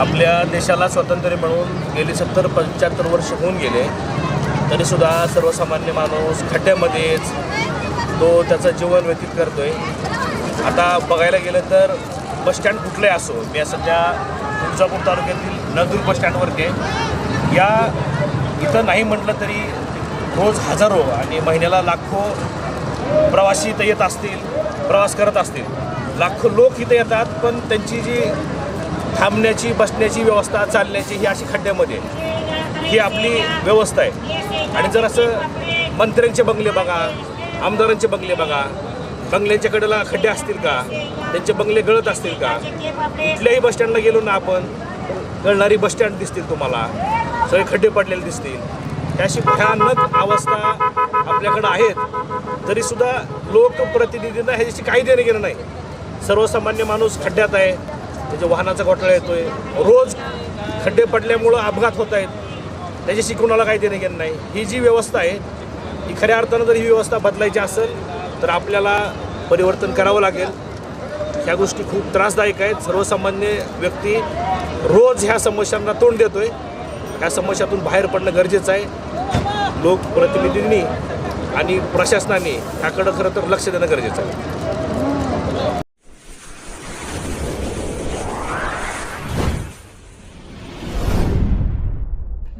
आपल्या देशाला स्वातंत्र्य मिळून गेली सत्तर पंच्याहत्तर वर्ष होऊन गेले तरीसुद्धा सर्वसामान्य माणूस खड्ड्यामध्येच तो त्याचं जीवन व्यतीत करतो आहे आता बघायला गेलं तर बसस्टँड कुठलंही असो मी सध्या तुळजापूर तालुक्यातील नळदूर बसस्टँडवरती आहे. या इथं नाही म्हटलं तरी रोज हजारो आणि महिन्याला लाखो प्रवासी इथं येत असतील प्रवास करत असतील. लाखो लोक इथं येतात पण त्यांची जी थांबण्याची बसण्याची व्यवस्था चालण्याची ही अशी खड्ड्यामध्ये ही आपली व्यवस्था आहे. आणि जर असं मंत्र्यांचे बंगले बघा आमदारांचे बंगले बघा बंगल्यांच्या कडेला खड्डे असतील का त्यांचे बंगले गळत असतील का कुठल्याही बसस्टँडला गेलो ना आपण गळणारी बसस्टँड दिसतील तुम्हाला सगळे खड्डे पडलेले दिसतील. ही अशी भयानक अवस्था आपल्याकडं आहेत. तरीसुद्धा लोकप्रतिनिधींना ह्याच्याशी काही देणं घेणं नाही. सर्वसामान्य माणूस खड्ड्यात आहे. म्हणजे वाहनाचा घोटाळा येतोय. रोज खड्डे पडल्यामुळं अपघात होत आहेत. त्याच्याशी कोणाला काही देणं घेणं नाही. ही जी व्यवस्था आहे ही खऱ्या अर्थानं जर ही व्यवस्था बदलायची असेल तर आपल्याला परिवर्तन करावं लागेल. ह्या गोष्टी खूप त्रासदायक आहेत. सर्वसामान्य व्यक्ती रोज ह्या समस्यांना तोंड देतोय. ह्या समस्यातून बाहेर पडणं गरजेचं आहे. लोकप्रतिनिधींनी आणि प्रशासनाने ह्याकडं खरं तर लक्ष देणं गरजेचं आहे.